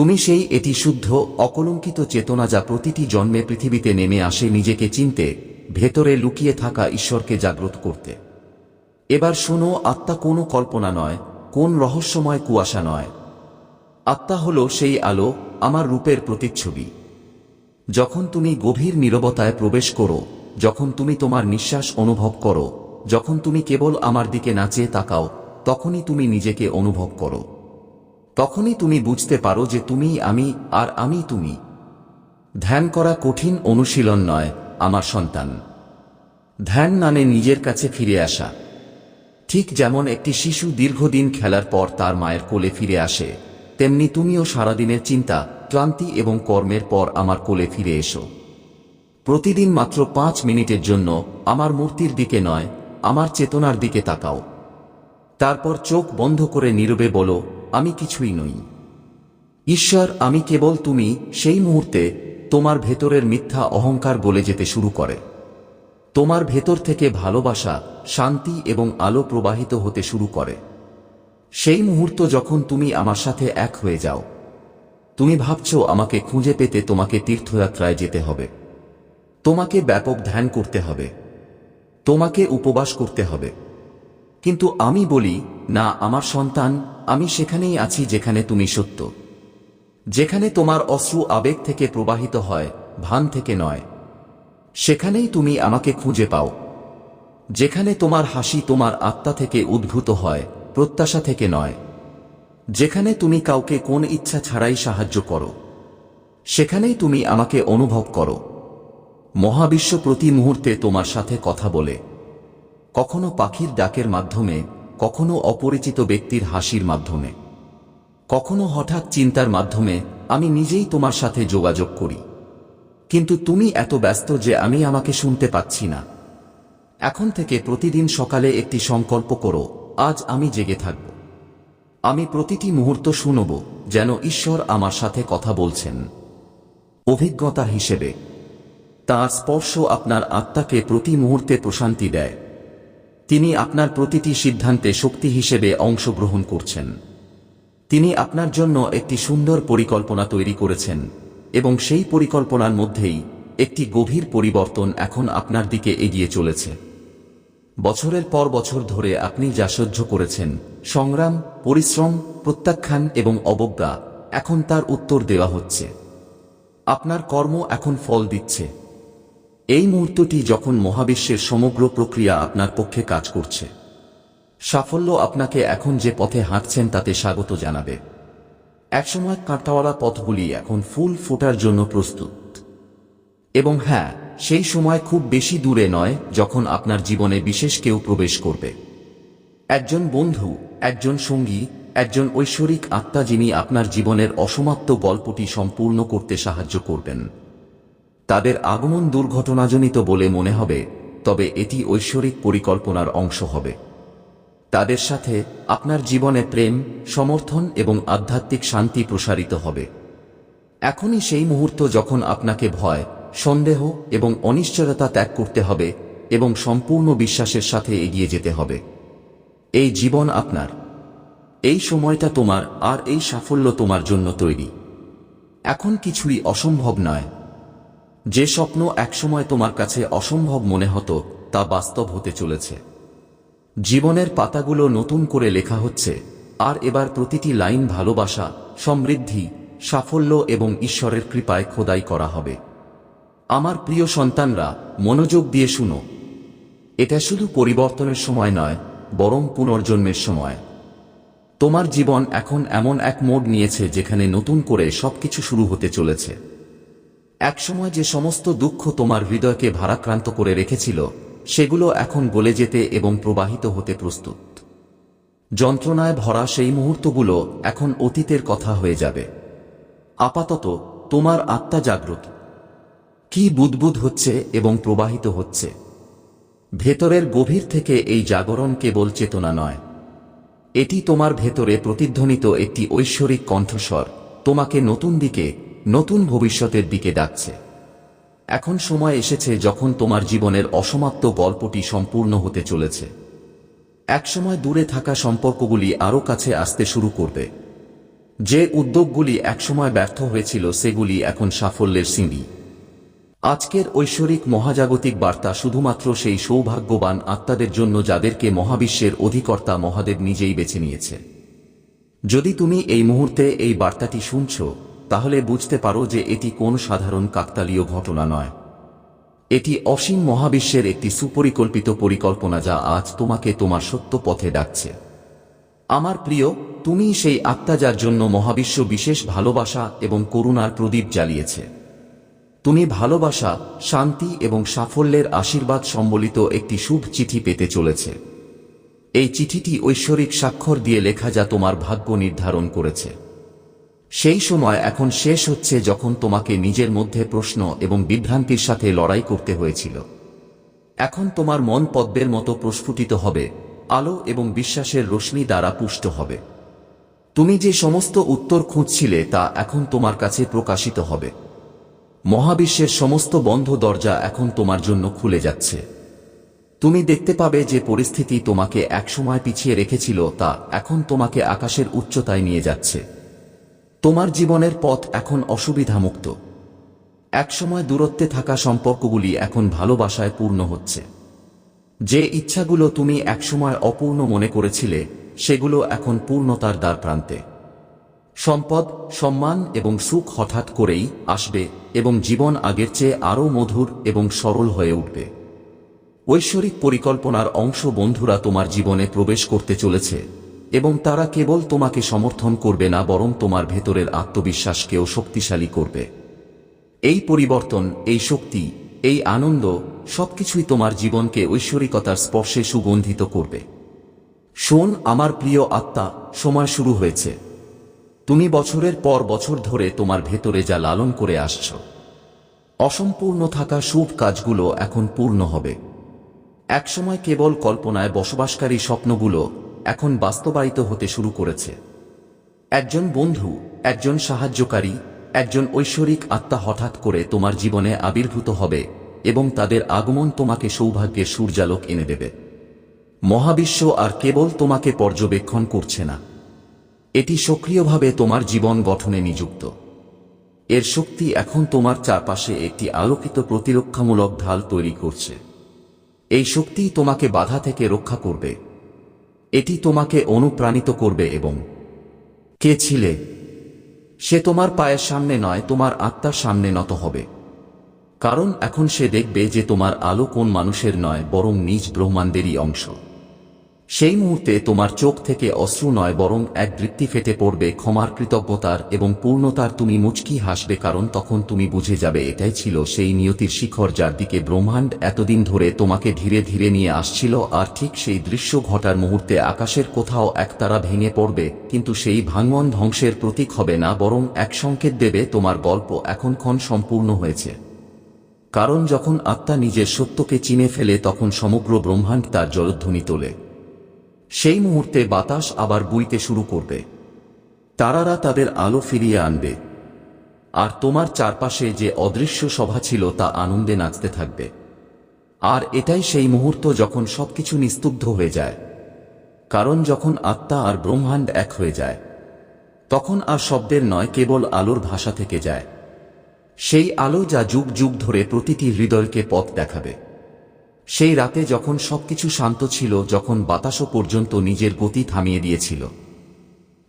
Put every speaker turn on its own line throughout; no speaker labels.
তুমি সেই এটি শুদ্ধ, অকলঙ্কিত চেতনা যা প্রতিটি জন্মে পৃথিবীতে নেমে আসে নিজেকে চিনতে, ভেতরে লুকিয়ে থাকা ঈশ্বরকে জাগ্রত করতে। এবার শোনো, আত্মা কোনো কল্পনা নয়, কোন রহস্যময় কুয়াশা নয়। আত্মা হল সেই আলো, আমার রূপের প্রতিচ্ছবি। যখন তুমি গভীর নীরবতায় প্রবেশ করো, যখন তুমি তোমার নিঃশ্বাস অনুভব করো, যখন তুমি কেবল আমার দিকে নাচে তাকাও, তখনই তুমি নিজেকে অনুভব করো। তখনই তুমি বুঝতে পারো যে তুমি, আমি, আর আমি তুমি। ধ্যান করা কঠিন অনুশীলন নয়, আমার সন্তান। ধ্যান মানে নিজের কাছে ফিরে আসা। ঠিক যেমন একটি শিশু দীর্ঘদিন খেলার পর তার মায়ের কোলে ফিরে আসে, তেমনি তুমিও সারাদিনের চিন্তা, ক্লান্তি এবং কর্মের পর আমার কোলে ফিরে এসো। প্রতিদিন মাত্র পাঁচ মিনিটের জন্য আমার মূর্তির দিকে নয়, আমার চেতনার দিকে তাকাও। তারপর চোখ বন্ধ করে নীরবে বলো আমি কিছুই নই। ঈশ্বর, আমি কেবল তুমি, সেই মুহূর্তে তোমার ভেতরের মিথ্যা অহংকার বলে যেতে শুরু করে। তোমার ভেতর থেকে ভালোবাসা, শান্তি এবং আলো প্রবাহিত হতে শুরু করে। সেই মুহূর্ত যখন তুমি আমার সাথে এক হয়ে যাও, তুমি ভাবছ আমাকে খুঁজে পেতে তোমাকে তীর্থযাত্রায় যেতে হবে। তোমাকে ব্যাপক ধ্যান করতে হবে। তোমাকে উপবাস করতে হবে। কিন্তু আমি বলি, না, আমার সন্তান, আমি সেখানেই আছি যেখানে তুমি সত্য। যেখানে তোমার অশ্রু আবেগ থেকে প্রবাহিত হয়, ভান থেকে নয়। সেখানেই তুমি আমাকে খুঁজে পাও। যেখানে তোমার হাসি তোমার আত্মা থেকে উদ্ভূত হয়, প্রত্যাশা থেকে নয়। যেখানে তুমি কাউকে কোন ইচ্ছা ছাড়াই সাহায্য করো। সেখানেই তুমি আমাকে অনুভব করো। মহাবিশ্ব প্রতি মুহূর্তে তোমার সাথে কথা বলে। কখনো পাখির ডাকের মাধ্যমে, কখনো অপরিচিত ব্যক্তির হাসির মাধ্যমে। কখনো হঠাৎ চিন্তার মাধ্যমে, আমি নিজেই তোমার সাথে যোগাযোগ করি। কিন্তু তুমি এত ব্যস্ত যে আমি আমাকে শুনতে পাচ্ছি না। এখন থেকে প্রতিদিন সকালে একটি সংকল্প করো, আজ আমি জেগে থাকব। আমি প্রতিটি মুহূর্ত শুনব, যেন ঈশ্বর আমার সাথে কথা বলছেন। অভিজ্ঞতা হিসেবে, তার স্পর্শ আপনার আত্মাকে প্রতি মুহূর্তে প্রশান্তি দেয়। তিনি আপনার প্রতিটি সিদ্ধান্তে শক্তি হিসেবে অংশগ্রহণ করছেন। তিনি আপনার জন্য একটি সুন্দর পরিকল্পনা তৈরি করেছেন, এবং সেই পরিকল্পনার মধ্যেই একটি গভীর পরিবর্তন এখন আপনার দিকে এগিয়ে চলেছে। বছরের পর বছর ধরে আপনি যা সহ্য করেছেন, সংগ্রাম, পরিশ্রম, প্রত্যাখ্যান এবং অবজ্ঞা, এখন তার উত্তর দেওয়া হচ্ছে। আপনার কর্ম এখন ফল দিচ্ছে। এই মুহূর্তটি যখন মহাবিশ্বের সমগ্র প্রক্রিয়া আপনার পক্ষে কাজ করছে। সাফল্য আপনাকে এখন যে পথে হাঁটছেন তাতে স্বাগত জানাবে। একসময় কাঁটাওয়ালা পথগুলি এখন ফুল ফোটার জন্য প্রস্তুত। এবং হ্যাঁ সেই সময় খুব বেশি দূরে নয় যখন আপনার জীবনে বিশেষ কেউ প্রবেশ করবে। একজন বন্ধু, একজন সঙ্গী, একজন ঐশ্বরিক আত্মা যিনি আপনার জীবনের অসমাপ্ত গল্পটি সম্পূর্ণ করতে সাহায্য করবেন। তাদের আগমন দুর্ঘটনাজনিত বলে মনে হবে, তবে এটি ঐশ্বরিক পরিকল্পনার অংশ হবে। তাদের সাথে আপনার জীবনে প্রেম, সমর্থন এবং আধ্যাত্মিক শান্তি প্রসারিত হবে। এখনই সেই মুহূর্ত যখন আপনাকে ভয়, সন্দেহ এবং অনিশ্চয়তা ত্যাগ করতে হবে এবং সম্পূর্ণ বিশ্বাসের সাথে এগিয়ে যেতে হবে। এই জীবন আপনার। এই সময়টা তোমার আর এই সাফল্য তোমার জন্য তৈরি। এখন কিছুই অসম্ভব নয়। যে স্বপ্ন একসময় তোমার কাছে অসম্ভব মনে হতো, তা বাস্তব হতে চলেছে। জীবনের পাতাগুলো নতুন করে লেখা হচ্ছে, আর এবার প্রতিটি লাইন ভালোবাসা, সমৃদ্ধি, সাফল্য এবং ঈশ্বরের কৃপায় খোদাই করা হবে। আমার প্রিয় সন্তানরা, মনোযোগ দিয়ে শুনো। এটা শুধু পরিবর্তনের সময় নয়, বরং পুনর্জন্মের সময়। তোমার জীবন এখন এমন এক মোড় নিয়েছে যেখানে নতুন করে সবকিছু শুরু হতে চলেছে। একসময় যে সমস্ত দুঃখ তোমার হৃদয়কে ভারাক্রান্ত করে রেখেছিল, সেগুলো এখন গলে যেতে এবং প্রবাহিত হতে প্রস্তুত। যন্ত্রণায় ভরা সেই মুহূর্তগুলো এখন অতীতের কথা হয়ে যাবে। আপাতত, তোমার আত্মা জাগ্রত। কি বুদবুদ হচ্ছে এবং প্রবাহিত হচ্ছে? ভেতরের গভীর থেকে এই জাগরণ কেবল চেতনা নয়। এটি তোমার ভেতরে প্রতিধ্বনিত একটি ঐশ্বরিক কণ্ঠস্বর। তোমাকে নতুন দিকে নতুন ভবিষ্যতের দিকে ডাকছে। এখন সময় এসেছে যখন তোমার জীবনের অসমাপ্ত গল্পটি সম্পূর্ণ হতে চলেছে। একসময় দূরে থাকা সম্পর্কগুলি আরও কাছে আসতে শুরু করবে। যে উদ্যোগগুলি একসময় ব্যর্থ হয়েছিল সেগুলি এখন সাফল্যের সিঁড়ি। আজকের ঐশ্বরিক মহাজাগতিক বার্তা শুধুমাত্র সেই সৌভাগ্যবান আত্মাদের জন্য যাদেরকে মহাবিশ্বের অধিকর্তা মহাদেব নিজেই বেছে নিয়েছে। যদি তুমি এই মুহূর্তে এই বার্তাটি শুনছ তাহলে বুঝতে পারো যে এটি কোন সাধারণ কাকতালীয় ঘটনা নয়। এটি অসীম মহাবিশ্বের একটি সুপরিকল্পিত পরিকল্পনা যা আজ তোমাকে তোমার সত্য পথে ডাকছে। আমার প্রিয়, তুমি সেই আত্মা যার জন্য মহাবিশ্ব বিশেষ ভালোবাসা এবং করুণার প্রদীপ জ্বালিয়েছে। তুমি ভালোবাসা, শান্তি এবং সাফল্যের আশীর্বাদ সম্বলিত একটি শুভ চিঠি পেতে চলেছে। এই চিঠিটি ঐশ্বরিক স্বাক্ষর দিয়ে লেখা যা তোমার ভাগ্য নির্ধারণ করেছে। সেই সময় এখন শেষ হচ্ছে যখন তোমাকে নিজের মধ্যে প্রশ্ন এবং বিভ্রান্তির সাথে লড়াই করতে হয়েছিল। এখন তোমার মন পদ্মের মতো প্রস্ফুটিত হবে, আলো এবং বিশ্বাসের রশ্মি দ্বারা পুষ্ট হবে। তুমি যে সমস্ত উত্তর খুঁজছিলে তা এখন তোমার কাছে প্রকাশিত হবে। মহাবিশ্বের সমস্ত বন্ধ দরজা এখন তোমার জন্য খুলে যাচ্ছে। তুমি দেখতে পাবে যে পরিস্থিতি তোমাকে একসময় পিছিয়ে রেখেছিল তা এখন তোমাকে আকাশের উচ্চতায় নিয়ে যাচ্ছে। তোমার জীবনের পথ এখন অসুবিধামুক্ত। একসময় দূরত্বে থাকা সম্পর্কগুলি এখন ভালোবাসায় পূর্ণ হচ্ছে। যে ইচ্ছাগুলো তুমি একসময় অপূর্ণ মনে করেছিলে, সেগুলো এখন পূর্ণতার দ্বার প্রান্তে সম্পদ, সম্মান এবং সুখ হঠাৎ করেই আসবে এবং জীবন আগের চেয়ে আরও মধুর এবং সরল হয়ে উঠবে। ঐশ্বরিক পরিকল্পনার অংশ বন্ধুরা তোমার জীবনে প্রবেশ করতে চলেছে। এবং তারা কেবল তোমাকে সমর্থন করবে না, বরং তোমার ভেতরের আত্মবিশ্বাসকেও শক্তিশালী করবে। এই পরিবর্তন, এই শক্তি, এই আনন্দ সবকিছুই তোমার জীবনকে ঐশ্বরিকতার স্পর্শে সুগন্ধিত করবে। শোন, আমার প্রিয় আত্মা, সময় শুরু হয়েছে। তুমি বছরের পর বছর ধরে তোমার ভেতরে যা লালন করে আসছ। অসম্পূর্ণ থাকা শুভ কাজগুলো এখন পূর্ণ হবে। একসময় কেবল কল্পনায় বসবাসকারী স্বপ্নগুলো এখন বাস্তবায়িত হতে শুরু করেছে। একজন বন্ধু, একজন সাহায্যকারী, একজন ঐশ্বরিক আত্মা হঠাৎ করে তোমার জীবনে আবির্ভূত হবে এবং তাদের আগমন তোমাকে সৌভাগ্যের সূর্যালোক এনে দেবে। মহাবিশ্ব আর কেবল তোমাকে পর্যবেক্ষণ করছে না। এটি সক্রিয়ভাবে তোমার জীবন গঠনে নিযুক্ত। এর শক্তি এখন তোমার চারপাশে একটি আলোকিত প্রতিরক্ষামূলক ঢাল তৈরি করছে। এই শক্তি তোমাকে বাধা থেকে রক্ষা করবে। এটি তোমাকে অনুপ্রাণিত করবে এবং কে ছিলে? সে তোমার পায়ের সামনে নয়, তোমার আত্মার সামনে নত হবে। কারণ এখন সে দেখবে যে তোমার আলো কোন মানুষের নয়, বরং নিজ ব্রহ্মাণ্ডেরই অংশ। সেই মুহূর্তে তোমার চোখ থেকে অশ্রু নয়, বরং এক বৃত্তি ফেটে পড়বে, ক্ষমার কৃতজ্ঞতার এবং পূর্ণতার। তুমি মুচকি হাসবে, কারণ তখন তুমি বুঝে যাবে, এটাই ছিল সেই নিয়তির শিখর যার দিকে ব্রহ্মাণ্ড এতদিন ধরে তোমাকে ধীরে ধীরে নিয়ে আসছিল, আর ঠিক সেই দৃশ্য ঘটার মুহূর্তে আকাশের কোথাও একতারা ভেঙে পড়বে, কিন্তু সেই ভাঙন ধ্বংসের প্রতীক হবে না, বরং এক সংকেত দেবে, তোমার গল্প এখনক্ষণ সম্পূর্ণ হয়েছে। কারণ যখন আত্মা নিজের সত্যকে চিনে ফেলে, তখন সমগ্র ব্রহ্মাণ্ড তার জলধ্বনি তোলে। সেই মুহূর্তে বাতাস আবার বইতে শুরু করবে। তারারা তাদের আলো ফিরিয়ে আনবে। আর তোমার চারপাশে যে অদৃশ্য সভা ছিল তা আনন্দে নাচতে থাকবে। আর এটাই সেই মুহূর্ত যখন সবকিছু নিস্তুব্ধ হয়ে যায়। কারণ যখন আত্মা আর ব্রহ্মাণ্ড এক হয়ে যায়, তখন আর শব্দের নয়, কেবল আলোর ভাষা থেকে যায়। সেই আলো যা যুগ যুগ ধরে প্রতিটি হৃদয়কে পথ দেখাবে। সেই রাতে যখন সবকিছু শান্ত ছিল, যখন বাতাসও পর্যন্ত নিজের গতি থামিয়ে দিয়েছিল,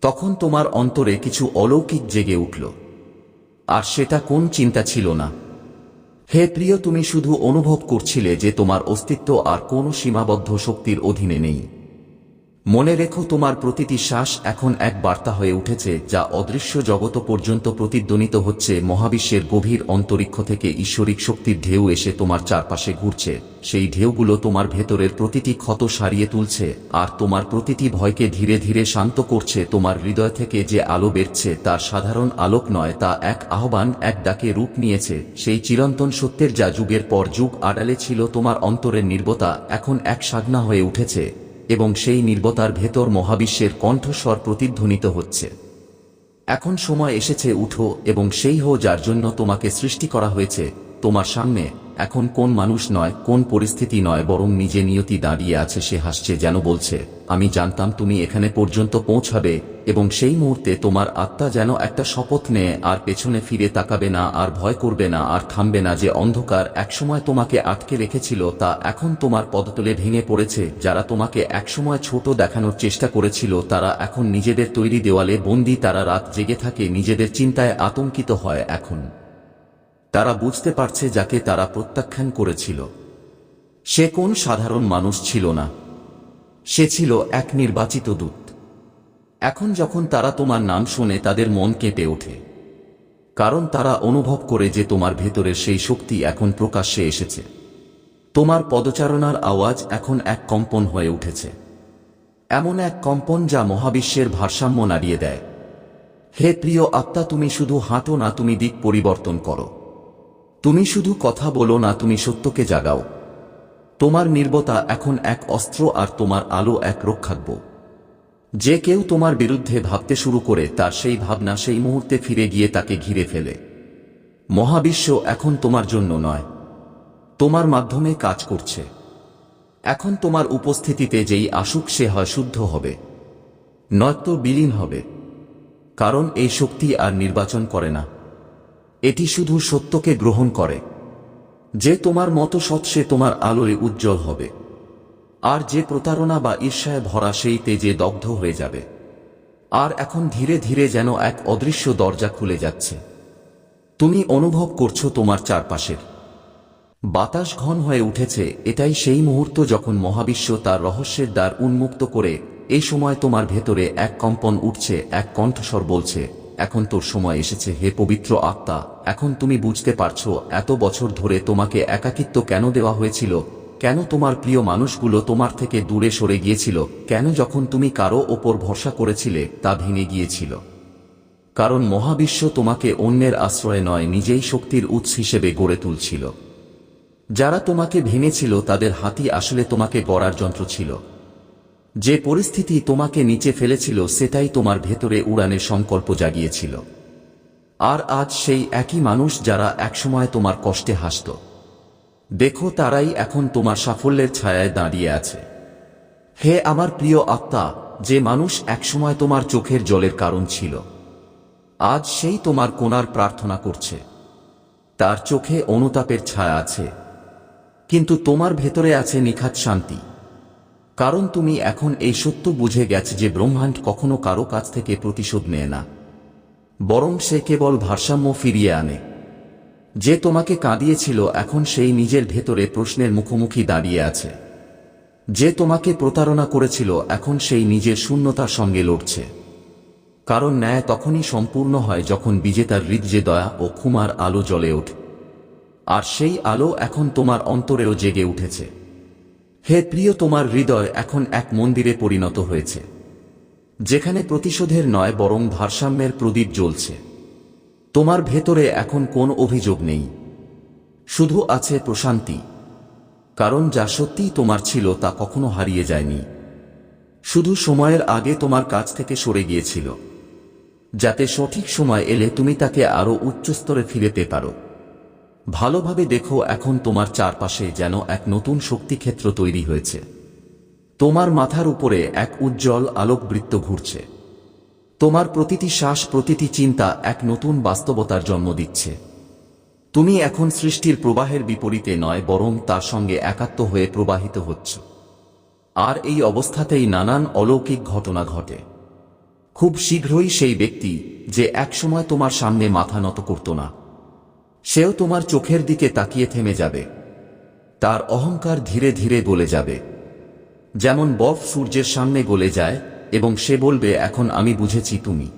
তখন তোমার অন্তরে কিছু অলৌকিক জেগে উঠল। আর সেটা কোন চিন্তা ছিল না। হে প্রিয়, তুমি শুধু অনুভব করছিলে যে তোমার অস্তিত্ব আর কোনো সীমাবদ্ধ শক্তির অধীনে নেই। মনে রেখো তোমার প্রতিটি শ্বাস এখন এক বার্তা হয়ে উঠেছে, যা অদৃশ্য জগত পর্যন্ত প্রতিধ্বনিত হচ্ছে। মহাবিশ্বের গভীর অন্তরিক্ষ থেকে ঈশ্বরিক শক্তির ঢেউ এসে তোমার চারপাশে ঘুরছে। সেই ঢেউগুলো তোমার ভেতরের প্রতিটি ক্ষত সারিয়ে তুলছে, আর তোমার প্রতিটি ভয়কে ধীরে ধীরে শান্ত করছে। তোমার হৃদয় থেকে যে আলো বেরছে, তার সাধারণ আলোক নয়, তা এক আহ্বান, এক ডাকে রূপ নিয়েছে। সেই চিরন্তন সত্যের যা যুগের পর যুগ আড়ালে ছিল তোমার অন্তরের নির্বতা, এখন এক সাধনা হয়ে উঠেছে। এবং সেই নির্বতার ভেতর মহাবিশ্বের কণ্ঠস্বর প্রতিধ্বনিত হচ্ছে। এখন সময় এসেছে উঠো এবং সেই হো যার জন্য তোমাকে সৃষ্টি করা হয়েছে, তোমার সামনে এখন কোন মানুষ নয়, কোন পরিস্থিতি নয়, বরং নিজে নিয়তি দাঁড়িয়ে আছে, সে হাসছে, যেন বলছে, আমি জানতাম তুমি এখানে পর্যন্ত পৌঁছাবে, এবং সেই মুহূর্তে তোমার আত্মা যেন একটা শপথ নেয়, আর পেছনে ফিরে তাকাবে না, আর ভয় করবে না, আর থামবে না, যে অন্ধকার একসময় তোমাকে আটকে রেখেছিল, তা এখন তোমার পদতলে ভেঙে পড়েছে, যারা তোমাকে একসময় ছোট দেখানোর চেষ্টা করেছিল, তারা এখন নিজেদের তৈরি দেওয়ালে বন্দি, তারা রাত জেগে থাকে, নিজেদের চিন্তায় আতঙ্কিত হয় এখন। তারা বুঝতে পারছে যাকে তারা প্রত্যাখ্যান করেছিল। সে কোন সাধারণ মানুষ ছিল না। সে ছিল এক নির্বাচিত দূত। এখন যখন তারা তোমার নাম শুনে তাদের মন কেঁপে ওঠে। কারণ তারা অনুভব করে যে তোমার ভেতরের সেই শক্তি এখন প্রকাশ্যে এসেছে। তোমার পদচারণার আওয়াজ এখন এক কম্পন হয়ে উঠেছে। এমন এক কম্পন যা মহাবিশ্বের ভারসাম্য নাড়িয়ে দেয়। হে প্রিয় আত্মা, তুমি শুধু হাঁটো না, তুমি দিক পরিবর্তন করো। তুমি শুধু কথা বলো না, তুমি সত্যকে জাগাও। তোমার নির্বতা এখন এক অস্ত্র আর তোমার আলো এক রক্ষাকব। যে কেউ তোমার বিরুদ্ধে ভাবতে শুরু করে, তার সেই ভাবনা সেই মুহূর্তে ফিরে গিয়ে তাকে ঘিরে ফেলে। মহাবিশ্ব এখন তোমার জন্য নয়। তোমার মাধ্যমে কাজ করছে। এখন তোমার উপস্থিতিতে যেই আসুক, সে হয় শুদ্ধ হবে। নয়তো বিলীন হবে। কারণ এই শক্তি আর নির্বাচন করে না। এটি শুধু সত্যকে গ্রহণ করে। যে তোমার মতো সৎ সে তোমার আলোয় উজ্জ্বল হবে। আর যে প্রতারণা বা ঈর্ষায় ভরা সেই তেজে দগ্ধ হয়ে যাবে। আর এখন ধীরে ধীরে যেন এক অদৃশ্য দরজা খুলে যাচ্ছে। তুমি অনুভব করছ তোমার চারপাশের। বাতাস ঘন হয়ে উঠেছে, এটাই সেই মুহূর্ত যখন মহাবিশ্ব তার রহস্যের দ্বার উন্মুক্ত করে এই সময় তোমার ভেতরে এক কম্পন উঠছে, এক কণ্ঠস্বর বলছে এখন তোর সময় এসেছে হে পবিত্র আত্মা। এখন তুমি বুঝতে পারছ, এত বছর ধরে তোমাকে একাকিত্ব কেন দেওয়া হয়েছিল? কেন তোমার প্রিয় মানুষগুলো তোমার থেকে দূরে সরে গিয়েছিল? কেন যখন তুমি কারও ওপর ভরসা করেছিলে, তা ভেঙে গিয়েছিল? কারণ মহাবিশ্ব তোমাকে অন্যের আশ্রয় নয়, নিজেই শক্তির উৎস হিসেবে গড়ে তুলছিল। যারা তোমাকে ভেঙেছিল, তাদের হাতি আসলে তোমাকে গড়ার যন্ত্র ছিল। যে পরিস্থিতি তোমাকে নিচে ফেলেছিল, সেটাই তোমার ভেতরে উড়ানের সংকল্প জাগিয়েছিল। আর আজ সেই একই মানুষ যারা একসময় তোমার কষ্টে হাসত। দেখো, তারাই এখন তোমার সাফল্যের ছায়ায় দাঁড়িয়ে আছে। হে আমার প্রিয় আত্মা, যে মানুষ একসময় তোমার চোখের জলের কারণ ছিল, আজ সেই তোমার কোনার প্রার্থনা করছে। তার চোখে অনুতাপের ছায়া আছে, কিন্তু তোমার ভেতরে আছে নিখাত শান্তি। কারণ তুমি এখন এই সত্য বুঝে গেছে যে ব্রহ্মাণ্ড কখনো কারও কাছ থেকে প্রতিশোধ নেয় না। বরং সে কেবল ভারসাম্য ফিরিয়ে আনে। যে তোমাকে কাঁদিয়েছিল, এখন সেই নিজের ভেতরে প্রশ্নের মুখোমুখি দাঁড়িয়ে আছে। যে তোমাকে প্রতারণা করেছিল, এখন সেই নিজের শূন্যতার সঙ্গে লড়ছে। কারণ ন্যায় তখনই সম্পূর্ণ হয় যখন বিজেতার হৃদয়ে দয়া ও ক্ষুমার আলো জ্বলে ওঠে। আর সেই আলো এখন তোমার অন্তরেও জেগে উঠেছে। হে প্রিয় তোমার হৃদয়, এখন এক মন্দিরে পরিণত হয়েছে, যেখানে প্রতিশোধের নয়, বরং ভারসাম্যের প্রদীপ জ্বলছে। তোমার ভেতরে এখন কোন অভিযোগ নেই, শুধু আছে প্রশান্তি, কারণ যা সত্যিই তোমার ছিল তা কখনো হারিয়ে যায়নি। শুধু সময়ের আগে তোমার কাছ থেকে সরে গিয়েছিল, যাতে সঠিক সময় এলে তুমি তাকে আরও উচ্চস্তরে ফিরেতে পারো। ভালোভাবে দেখো এখন তোমার চারপাশে যেন এক নতুন শক্তিক্ষেত্র তৈরি হয়েছে। তোমার মাথার উপরে এক উজ্জ্বল আলোকবৃত্ত ঘুরছে। তোমার প্রতিটি শ্বাস, প্রতিটি চিন্তা এক নতুন বাস্তবতার জন্ম দিচ্ছে। তুমি এখন সৃষ্টির প্রবাহের বিপরীতে নয়, বরং তার সঙ্গে একাত্ম হয়ে প্রবাহিত হচ্ছ। আর এই অবস্থাতেই নানান অলৌকিক ঘটনা ঘটে। খুব শীঘ্রই সেই ব্যক্তি যে একসময় তোমার সামনে মাথা নত করত না সেও তোমার চোখের দিকে তাকিয়ে থেমে যাবে। তার অহংকার ধীরে ধীরে গলে যাবে। যেমন বফ সূর্যের সামনে গলে যায় এবং সে বলবে, এখন আমি বুঝেছি তুমি।